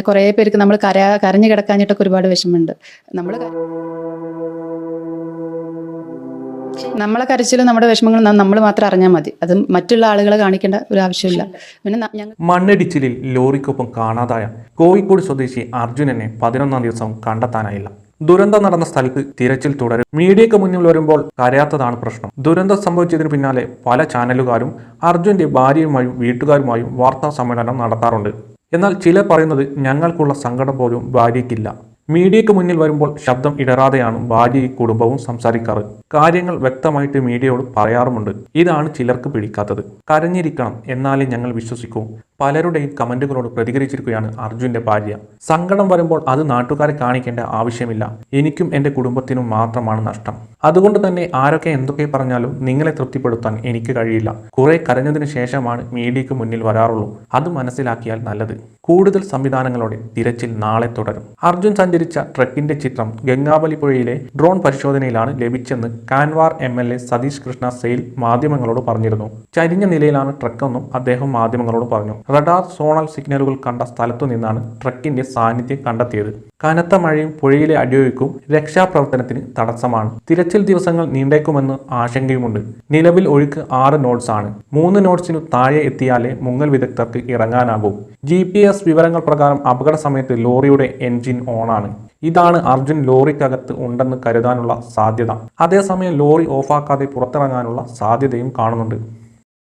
കുറേ പേർക്ക് നമ്മൾ കര കരഞ്ഞു കിടക്കാഞ്ഞിട്ടൊക്കെ ഒരുപാട് വിഷമമുണ്ട്. നമ്മൾ നമ്മളെ കരച്ചിലും നമ്മുടെ വിഷമങ്ങളും നമ്മൾ മാത്രം അറിഞ്ഞാൽ മതി. അത് മറ്റുള്ള ആളുകളെ കാണിക്കേണ്ട ഒരു ആവശ്യമില്ല പിന്നെ മണ്ണിടിച്ചിലിൽ ലോറിക്കൊപ്പം കാണാതായ കോഴിക്കോട് സ്വദേശി അർജുനനെ പതിനൊന്നാം ദിവസം കണ്ടെത്താനായില്ല. ദുരന്തം നടന്ന സ്ഥലത്ത് തിരച്ചിൽ തുടരും. മീഡിയയ്ക്ക് മുന്നിൽ വരുമ്പോൾ കരയാത്തതാണ് പ്രശ്നം. ദുരന്തം സംഭവിച്ചതിന് പിന്നാലെ പല ചാനലുകാരും അർജുന്റെ ഭാര്യയുമായും വീട്ടുകാരുമായും വാർത്താ സമ്മേളനം നടത്താറുണ്ട്. എന്നാൽ ചിലർ പറയുന്നത് ഞങ്ങൾക്കുള്ള സങ്കടം പോലും ഭാര്യയ്ക്കില്ല. മീഡിയയ്ക്ക് മുന്നിൽ വരുമ്പോൾ ശബ്ദം ഇടറാതെയാണ് ഭാര്യയും കുടുംബവും സംസാരിക്കാറ്. കാര്യങ്ങൾ വ്യക്തമായിട്ട് മീഡിയയോട് പറയാറുമുണ്ട്. ഇതാണ് ചിലർക്ക് പിടിക്കാത്തത്. കരഞ്ഞിരിക്കണം എന്നാലേ ഞങ്ങൾ വിശ്വസിക്കൂ. പലരുടെയും കമന്റുകളോട് പ്രതികരിച്ചിരിക്കുകയാണ് അർജുന്റെ ഭാര്യ. സങ്കടം വരുമ്പോൾ അത് നാട്ടുകാരെ കാണിക്കേണ്ട ആവശ്യമില്ല. എനിക്കും എന്റെ കുടുംബത്തിനും മാത്രമാണ് നഷ്ടം. അതുകൊണ്ട് തന്നെ ആരൊക്കെ എന്തൊക്കെ പറഞ്ഞാലും നിങ്ങളെ തൃപ്തിപ്പെടുത്താൻ എനിക്ക് കഴിയില്ല. കുറെ കരഞ്ഞതിന് ശേഷമാണ് മീഡിയയ്ക്ക് മുന്നിൽ വരാറുള്ളൂ. അത് മനസ്സിലാക്കിയാൽ നല്ലത്. കൂടുതൽ സംവിധാനങ്ങളോടെ തിരച്ചിൽ നാളെ തുടരും. അർജുൻ സഞ്ചരിച്ച ട്രക്കിന്റെ ചിത്രം ഗംഗാബലി പുഴയിലെ ഡ്രോൺ പരിശോധനയിലാണ് ലഭിച്ചെന്ന് Karwar M L A Satish Krishna Sail മാധ്യമങ്ങളോട് പറഞ്ഞിരുന്നു. ചരിഞ്ഞ നിലയിലാണ് ട്രക്കെന്നും അദ്ദേഹം മാധ്യമങ്ങളോട് പറഞ്ഞു. റഡാർ സോണൽ സിഗ്നലുകൾ കണ്ട സ്ഥലത്തു നിന്നാണ് ട്രക്കിന്റെ സാന്നിധ്യം കണ്ടെത്തിയത്. കനത്ത മഴയും പുഴയിലെ അടിയൊഴുക്കും രക്ഷാപ്രവർത്തനത്തിന് തടസ്സമാണ്. തിരച്ചിൽ ദിവസങ്ങൾ നീണ്ടേക്കുമെന്ന് ആശങ്കയുമുണ്ട്. നിലവിൽ ഒഴുക്ക് ആറ് നോട്ട്സ് ആണ്. മൂന്ന് നോട്ട്സിനു താഴെ എത്തിയാലേ മുങ്ങൽ വിദഗ്ധർക്ക് ഇറങ്ങാനാകൂ. ജി വിവരങ്ങൾ പ്രകാരം അപകട സമയത്ത് ലോറിയുടെ എൻജിൻ ഓണാണ്. ഇതാണ് അർജുൻ ലോറിക്കകത്ത് ഉണ്ടെന്ന് കരുതാനുള്ള സാധ്യത. അതേസമയം ലോറി ഓഫാക്കാതെ പുറത്തിറങ്ങാനുള്ള സാധ്യതയും കാണുന്നുണ്ട്.